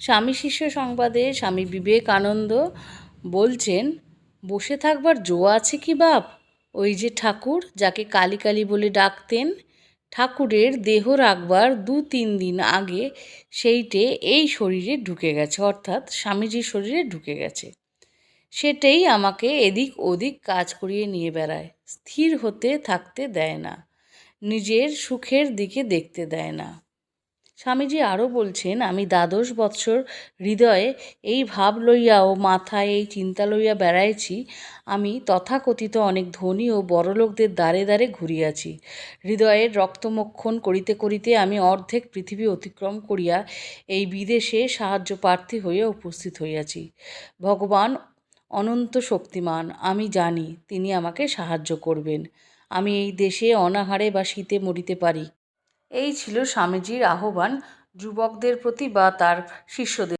স্বামী শিষ্য সংবাদে স্বামী বিবেকানন্দ বলছেন, বসে থাকবার জো আছে কি বাপ? ওই যে ঠাকুর, যাকে কালী কালী বলে ডাকতেন, ঠাকুরের দেহ রাখবার দু তিন দিন আগে সেইটে এই শরীরে ঢুকে গেছে, অর্থাৎ স্বামীজির শরীরে ঢুকে গেছে। সেটাই আমাকে এদিক ওদিক কাজ করিয়ে নিয়ে বেড়ায়, স্থির হতে থাকতে দেয় না, নিজের সুখের দিকে দেখতে দেয় না। স্বামীজি আরও বলছেন, আমি দ্বাদশ বৎসর হৃদয়ে এই ভাব লইয়া ও মাথায় এই চিন্তা লইয়া বেড়াইছি আমি তথাকথিত অনেক ধনী ও বড়লোকদের দ্বারে দ্বারে ঘুরিয়াছি। হৃদয়ের রক্তমক্ষণ করিতে করিতে আমি অর্ধেক পৃথিবী অতিক্রম করিয়া এই বিদেশে সাহায্য প্রার্থী হইয়া উপস্থিত হইয়াছি। ভগবান অনন্ত শক্তিমান, আমি জানি তিনি আমাকে সাহায্য করবেন। আমি এই দেশে অনাহারে বা শীতে মরিতে পারি। এই ছিল স্বামীজির আহ্বান যুবকদের প্রতি বা তার শিষ্যদের